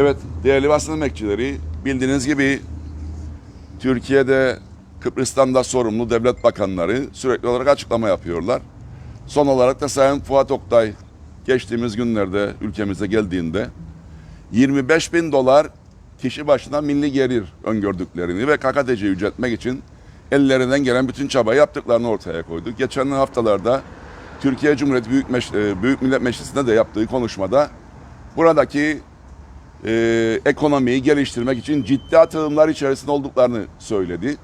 Evet değerli basın emekçileri bildiğiniz gibi Türkiye'de Kıbrıs'tan sorumlu devlet bakanları sürekli olarak açıklama yapıyorlar. Son olarak da Sayın Fuat Oktay geçtiğimiz günlerde ülkemize geldiğinde 25 bin dolar kişi başına milli gelir öngördüklerini ve KKTC'yi yüceltmek için ellerinden gelen bütün çabayı yaptıklarını ortaya koydu. Geçen haftalarda Türkiye Cumhuriyeti Büyük, Meş- e, Büyük Millet Meclisi'nde de yaptığı konuşmada buradaki e, ekonomiyi geliştirmek için ciddi atılımlar içerisinde olduklarını söyledi.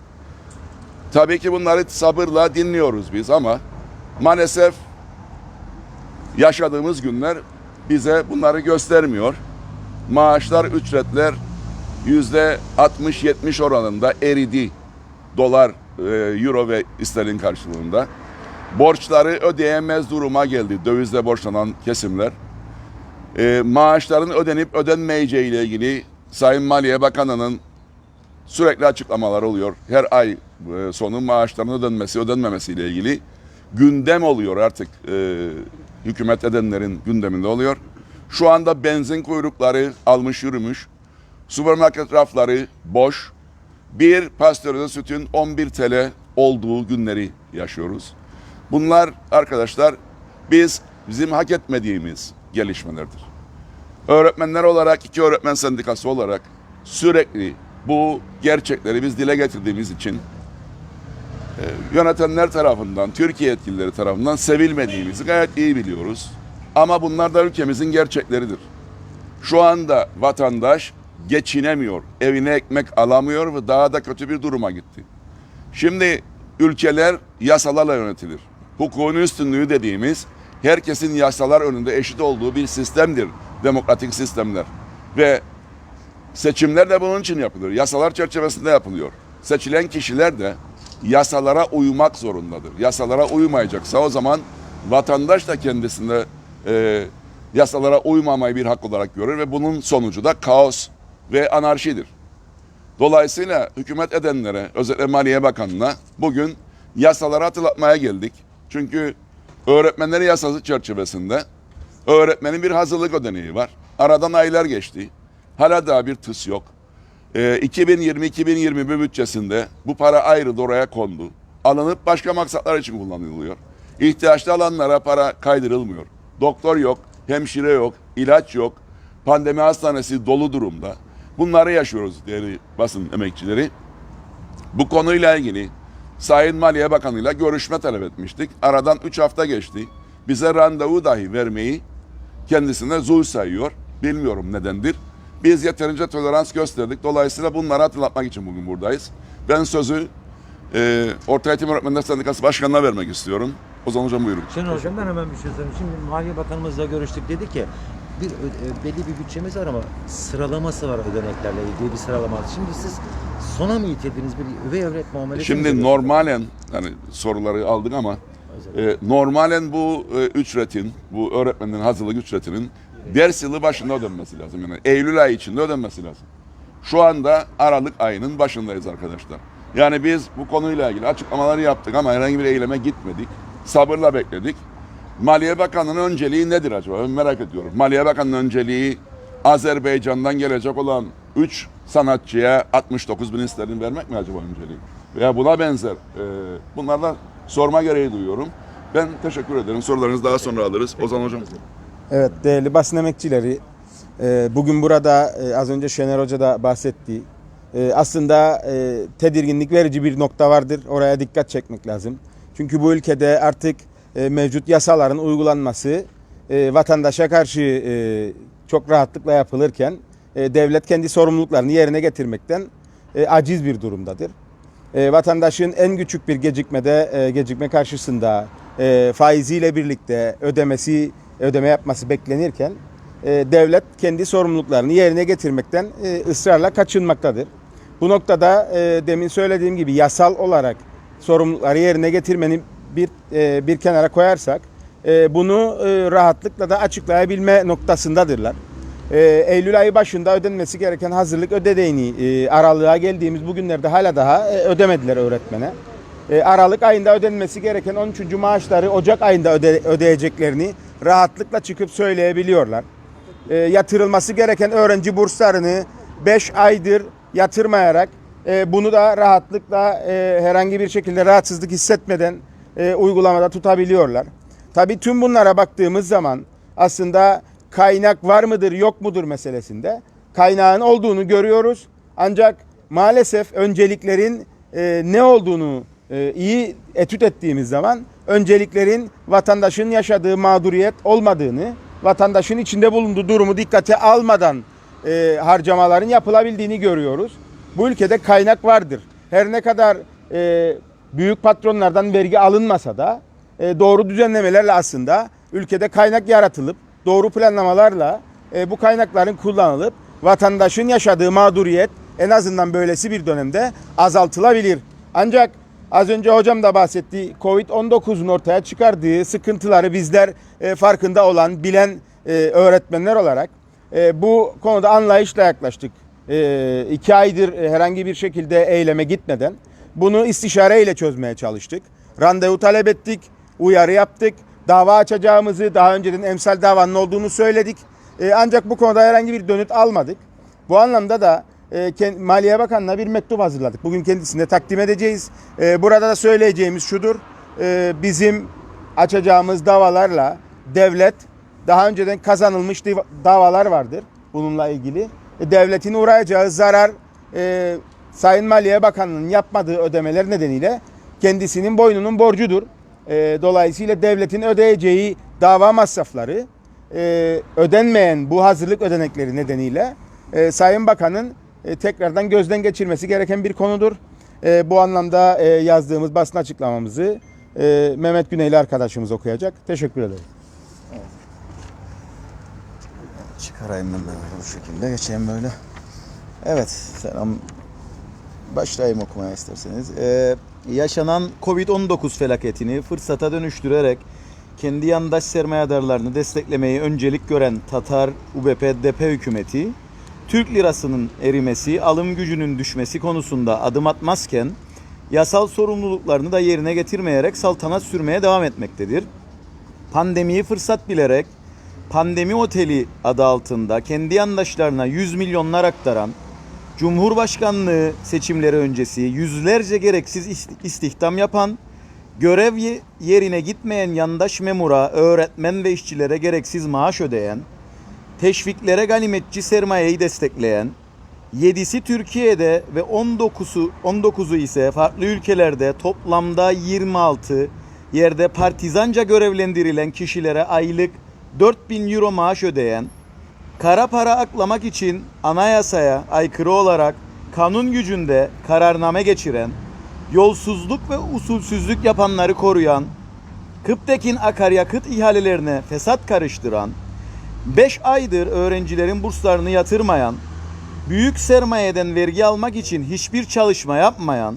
Tabii ki bunları sabırla dinliyoruz biz ama maalesef yaşadığımız günler bize bunları göstermiyor. Maaşlar, ücretler yüzde 60-70 oranında eridi dolar, e, euro ve sterlin karşılığında. Borçları ödeyemez duruma geldi dövizle borçlanan kesimler. E, maaşların ödenip ödenmeyeceği ile ilgili Sayın Maliye Bakanı'nın sürekli açıklamalar oluyor. Her ay e, sonu maaşların ödenmesi, ödenmemesi ile ilgili gündem oluyor artık e, hükümet edenlerin gündeminde oluyor. Şu anda benzin kuyrukları almış yürümüş. Süpermarket rafları boş. Bir pastörize sütün 11 TL olduğu günleri yaşıyoruz. Bunlar arkadaşlar biz bizim hak etmediğimiz gelişmelerdir. Öğretmenler olarak, iki öğretmen sendikası olarak sürekli bu gerçekleri biz dile getirdiğimiz için e, yönetenler tarafından, Türkiye yetkilileri tarafından sevilmediğimizi gayet iyi biliyoruz. Ama bunlar da ülkemizin gerçekleridir. Şu anda vatandaş geçinemiyor, evine ekmek alamıyor ve daha da kötü bir duruma gitti. Şimdi ülkeler yasalarla yönetilir. Hukukun üstünlüğü dediğimiz herkesin yasalar önünde eşit olduğu bir sistemdir. Demokratik sistemler. Ve seçimler de bunun için yapılır. Yasalar çerçevesinde yapılıyor. Seçilen kişiler de yasalara uymak zorundadır. Yasalara uymayacaksa o zaman vatandaş da kendisinde e, yasalara uymamayı bir hak olarak görür ve bunun sonucu da kaos ve anarşidir. Dolayısıyla hükümet edenlere, özellikle Maliye Bakanı'na bugün yasaları hatırlatmaya geldik. Çünkü öğretmenleri yasası çerçevesinde öğretmenin bir hazırlık ödeneği var. Aradan aylar geçti. Hala daha bir tıs yok. Ee, 2020-2021 bütçesinde bu para ayrı oraya kondu. Alınıp başka maksatlar için kullanılıyor. İhtiyaçlı alanlara para kaydırılmıyor. Doktor yok, hemşire yok, ilaç yok. Pandemi hastanesi dolu durumda. Bunları yaşıyoruz değerli basın emekçileri. Bu konuyla ilgili Sayın Maliye Bakanı'yla görüşme talep etmiştik. Aradan 3 hafta geçti. Bize randevu dahi vermeyi kendisine zul sayıyor. Bilmiyorum nedendir. Biz yeterince tolerans gösterdik. Dolayısıyla bunları hatırlatmak için bugün buradayız. Ben sözü e, Orta Eğitim Öğretmenler Sendikası Başkanı'na vermek istiyorum. O zaman hocam buyurun. Şenol Hocam ben hemen bir şey söyleyeyim. Şimdi Maliye Bakanımızla görüştük dedi ki bir e, belli bir bütçemiz var ama sıralaması var ödeneklerle ilgili bir sıralama. Şimdi siz sona mı itirdiniz bir üvey öğret muamelesi Şimdi normalen hani soruları aldık ama e, normalen bu e, ücretin, bu öğretmenin hazırlık ücretinin ders yılı başında ödenmesi lazım. Yani Eylül ayı içinde ödenmesi lazım. Şu anda Aralık ayının başındayız arkadaşlar. Yani biz bu konuyla ilgili açıklamaları yaptık ama herhangi bir eyleme gitmedik. Sabırla bekledik. Maliye Bakanı'nın önceliği nedir acaba? Ben merak ediyorum. Maliye Bakanı'nın önceliği Azerbaycan'dan gelecek olan 3 sanatçıya 69 bin sterlin vermek mi acaba önceliği? Veya buna benzer. Ee, bunlardan sorma gereği duyuyorum. Ben teşekkür ederim. Sorularınızı daha sonra alırız. Ozan Hocam. Evet değerli basın emekçileri e, bugün burada e, az önce Şener Hoca da bahsetti. E, aslında e, tedirginlik verici bir nokta vardır. Oraya dikkat çekmek lazım. Çünkü bu ülkede artık e, mevcut yasaların uygulanması e, vatandaşa karşı e, çok rahatlıkla yapılırken devlet kendi sorumluluklarını yerine getirmekten aciz bir durumdadır. Vatandaşın en küçük bir gecikmede gecikme karşısında faiziyle birlikte ödemesi ödeme yapması beklenirken devlet kendi sorumluluklarını yerine getirmekten ısrarla kaçınmaktadır. Bu noktada demin söylediğim gibi yasal olarak sorumlulukları yerine getirmenin bir e, bir kenara koyarsak e, bunu e, rahatlıkla da açıklayabilme noktasındadırlar. E, Eylül ayı başında ödenmesi gereken hazırlık ödeneğini e, aralığa geldiğimiz bugünlerde hala daha e, ödemediler öğretmene. E, Aralık ayında ödenmesi gereken 13. maaşları Ocak ayında öde, ödeyeceklerini rahatlıkla çıkıp söyleyebiliyorlar. e, yatırılması gereken öğrenci burslarını 5 aydır yatırmayarak e, bunu da rahatlıkla e, herhangi bir şekilde rahatsızlık hissetmeden e, uygulamada tutabiliyorlar. Tabii tüm bunlara baktığımız zaman aslında kaynak var mıdır yok mudur meselesinde kaynağın olduğunu görüyoruz. Ancak maalesef önceliklerin e, ne olduğunu e, iyi etüt ettiğimiz zaman önceliklerin vatandaşın yaşadığı mağduriyet olmadığını, vatandaşın içinde bulunduğu durumu dikkate almadan e, harcamaların yapılabildiğini görüyoruz. Bu ülkede kaynak vardır. Her ne kadar e, büyük patronlardan vergi alınmasa da e, doğru düzenlemelerle aslında ülkede kaynak yaratılıp doğru planlamalarla e, bu kaynakların kullanılıp vatandaşın yaşadığı mağduriyet en azından böylesi bir dönemde azaltılabilir. Ancak az önce hocam da bahsetti Covid-19'un ortaya çıkardığı sıkıntıları bizler e, farkında olan, bilen e, öğretmenler olarak e, bu konuda anlayışla yaklaştık. E, iki aydır e, herhangi bir şekilde eyleme gitmeden bunu istişareyle çözmeye çalıştık. Randevu talep ettik, uyarı yaptık. Dava açacağımızı daha önceden emsal davanın olduğunu söyledik. E, ancak bu konuda herhangi bir dönüt almadık. Bu anlamda da e, Maliye Bakanı'na bir mektup hazırladık. Bugün kendisine takdim edeceğiz. E, burada da söyleyeceğimiz şudur. E, bizim açacağımız davalarla devlet daha önceden kazanılmış davalar vardır bununla ilgili. E, devletin uğrayacağı zarar e, Sayın Maliye Bakanı'nın yapmadığı ödemeler nedeniyle kendisinin boynunun borcudur. E, dolayısıyla devletin ödeyeceği dava masrafları e, ödenmeyen bu hazırlık ödenekleri nedeniyle e, Sayın Bakan'ın e, tekrardan gözden geçirmesi gereken bir konudur. E, bu anlamda e, yazdığımız basın açıklamamızı e, Mehmet Güneyli arkadaşımız okuyacak. Teşekkür ederim. Çıkarayım ben bu şekilde geçeyim böyle. Evet selam. Başlayayım okumaya isterseniz. Ee, yaşanan Covid-19 felaketini fırsata dönüştürerek kendi yandaş sermayedarlarını desteklemeyi öncelik gören Tatar UBP-DP hükümeti Türk lirasının erimesi, alım gücünün düşmesi konusunda adım atmazken yasal sorumluluklarını da yerine getirmeyerek saltanat sürmeye devam etmektedir. Pandemiyi fırsat bilerek Pandemi Oteli adı altında kendi yandaşlarına 100 milyonlar aktaran, Cumhurbaşkanlığı seçimleri öncesi yüzlerce gereksiz ist- istihdam yapan, görev ye- yerine gitmeyen yandaş memura, öğretmen ve işçilere gereksiz maaş ödeyen, teşviklere ganimetçi sermayeyi destekleyen, 7'si Türkiye'de ve 19'u 19'u ise farklı ülkelerde toplamda 26 yerde partizanca görevlendirilen kişilere aylık 4000 euro maaş ödeyen, kara para aklamak için anayasaya aykırı olarak kanun gücünde kararname geçiren, yolsuzluk ve usulsüzlük yapanları koruyan, Kıptekin akaryakıt ihalelerine fesat karıştıran, 5 aydır öğrencilerin burslarını yatırmayan, büyük sermayeden vergi almak için hiçbir çalışma yapmayan,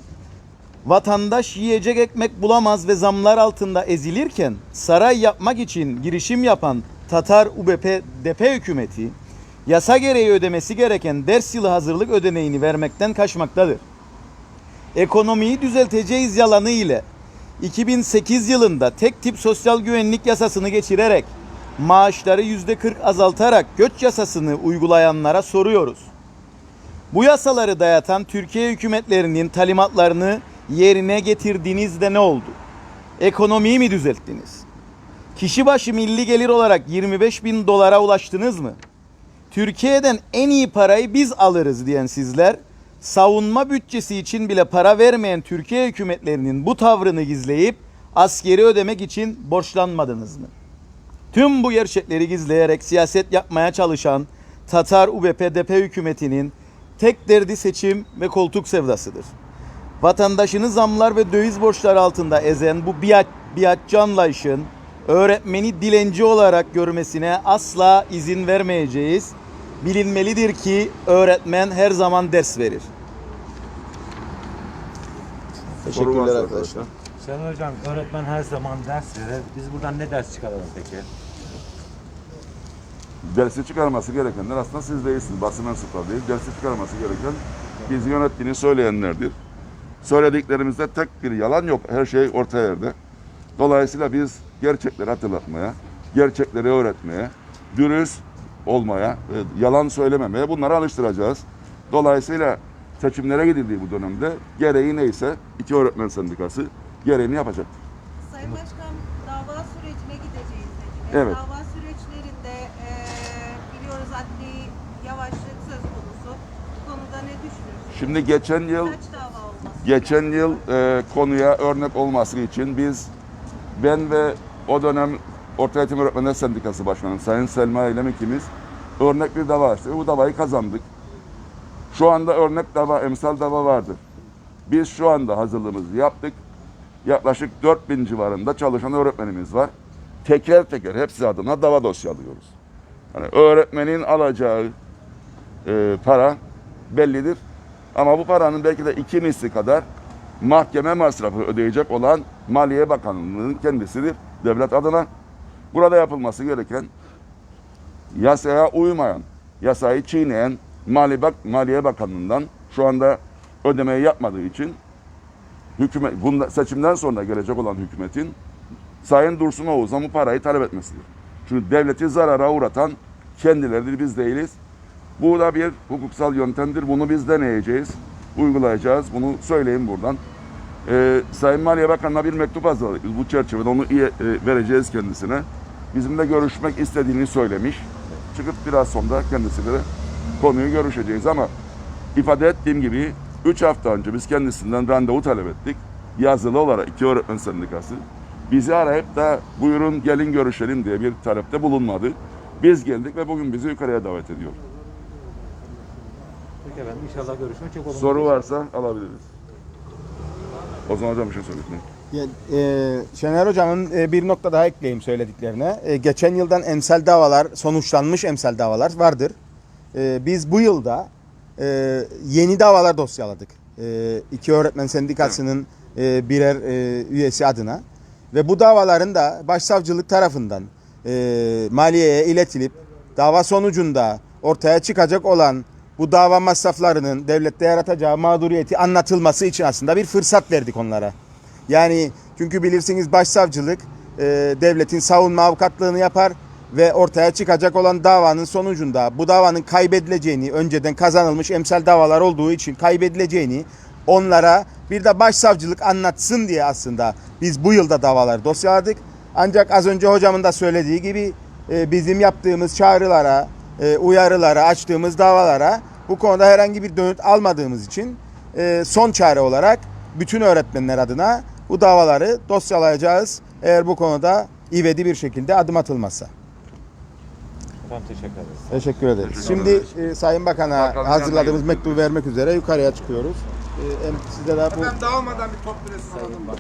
vatandaş yiyecek ekmek bulamaz ve zamlar altında ezilirken saray yapmak için girişim yapan Tatar UBP DP hükümeti yasa gereği ödemesi gereken ders yılı hazırlık ödeneğini vermekten kaçmaktadır. Ekonomiyi düzelteceğiz yalanı ile 2008 yılında tek tip sosyal güvenlik yasasını geçirerek maaşları %40 azaltarak göç yasasını uygulayanlara soruyoruz. Bu yasaları dayatan Türkiye hükümetlerinin talimatlarını yerine getirdiğinizde ne oldu? Ekonomiyi mi düzelttiniz? Kişi başı milli gelir olarak 25 bin dolara ulaştınız mı? Türkiye'den en iyi parayı biz alırız diyen sizler, savunma bütçesi için bile para vermeyen Türkiye hükümetlerinin bu tavrını gizleyip askeri ödemek için borçlanmadınız mı? Tüm bu gerçekleri gizleyerek siyaset yapmaya çalışan Tatar UBP-DP hükümetinin tek derdi seçim ve koltuk sevdasıdır. Vatandaşını zamlar ve döviz borçları altında ezen bu biat, biatçı anlayışın öğretmeni dilenci olarak görmesine asla izin vermeyeceğiz. Bilinmelidir ki öğretmen her zaman ders verir. Teşekkürler arkadaşlar. Sayın Hocam öğretmen her zaman ders verir. Biz buradan ne ders çıkaralım peki? Dersi çıkarması gerekenler aslında siz değilsiniz. Basın mensupları değil. Dersi çıkarması gereken bizi yönettiğini söyleyenlerdir. Söylediklerimizde tek bir yalan yok. Her şey orta yerde. Dolayısıyla biz gerçekleri hatırlatmaya, gerçekleri öğretmeye, dürüst, olmaya, yalan söylememeye bunları alıştıracağız. Dolayısıyla seçimlere gidildiği bu dönemde gereği neyse iki öğretmen sendikası gereğini yapacak. Sayın Başkan dava sürecine gideceğiz dedi. Evet. Dava süreçlerinde eee, biliyoruz adli yavaşlık söz konusu. Bu konuda ne düşünüyorsunuz? Şimdi geçen yıl Kaç dava olması? geçen yıl e, konuya örnek olması için biz ben ve o dönem Orta Eğitim Öğretmenler Sendikası Başkanı Sayın Selma Eylem ikimiz örnek bir dava açtık. Bu davayı kazandık. Şu anda örnek dava, emsal dava vardır. Biz şu anda hazırlığımızı yaptık. Yaklaşık 4000 civarında çalışan öğretmenimiz var. Teker teker hepsi adına dava dosyalıyoruz. Yani öğretmenin alacağı e, para bellidir. Ama bu paranın belki de iki misli kadar mahkeme masrafı ödeyecek olan Maliye Bakanlığı'nın kendisidir devlet adına. Burada yapılması gereken yasaya uymayan, yasayı çiğneyen Mali Bak Maliye Bakanlığı'ndan şu anda ödemeyi yapmadığı için hükümet bunda, seçimden sonra gelecek olan hükümetin Sayın Dursun Oğuz'a bu parayı talep etmesidir. Çünkü devleti zarara uğratan kendileridir, biz değiliz. Bu da bir hukuksal yöntemdir. Bunu biz deneyeceğiz, uygulayacağız. Bunu söyleyeyim buradan. Ee, Sayın Maliye Bakanı'na bir mektup hazırladık. Bu çerçevede onu iyi, e, vereceğiz kendisine. Bizimle görüşmek istediğini söylemiş. Çıkıp biraz sonra kendisiyle konuyu görüşeceğiz ama ifade ettiğim gibi 3 hafta önce biz kendisinden randevu talep ettik. Yazılı olarak iki öğretmen sendikası. Bizi arayıp da buyurun gelin görüşelim diye bir talepte bulunmadı. Biz geldik ve bugün bizi yukarıya davet ediyor. Peki efendim inşallah görüşmek çok olumlu. Soru varsa alabiliriz. O zaman hocam bir şey söyleyin. Ya, e, Şener Hocam'ın e, bir nokta daha ekleyeyim söylediklerine. E, geçen yıldan emsal davalar, sonuçlanmış emsal davalar vardır. E, biz bu yılda e, yeni davalar dosyaladık. E, iki öğretmen sendikasının e, birer e, üyesi adına. Ve bu davaların da başsavcılık tarafından e, maliyeye iletilip dava sonucunda ortaya çıkacak olan bu dava masraflarının devlette yaratacağı mağduriyeti anlatılması için aslında bir fırsat verdik onlara. Yani çünkü bilirsiniz başsavcılık e, devletin savunma avukatlığını yapar ve ortaya çıkacak olan davanın sonucunda bu davanın kaybedileceğini önceden kazanılmış emsal davalar olduğu için kaybedileceğini onlara bir de başsavcılık anlatsın diye aslında biz bu yılda davaları dosyaladık. Ancak az önce hocamın da söylediği gibi e, bizim yaptığımız çağrılara, e, uyarılara, açtığımız davalara bu konuda herhangi bir dönüt almadığımız için e, son çare olarak bütün öğretmenler adına bu davaları dosyalayacağız. Eğer bu konuda ivedi bir şekilde adım atılmazsa. Efendim teşekkür ederiz. Teşekkür ederiz. Teşekkür Şimdi e, Sayın Bakan'a hazırladığımız mektubu vermek üzere yukarıya çıkıyoruz. E, hem size de bu Efendim dağılmadan bir top resim alalım.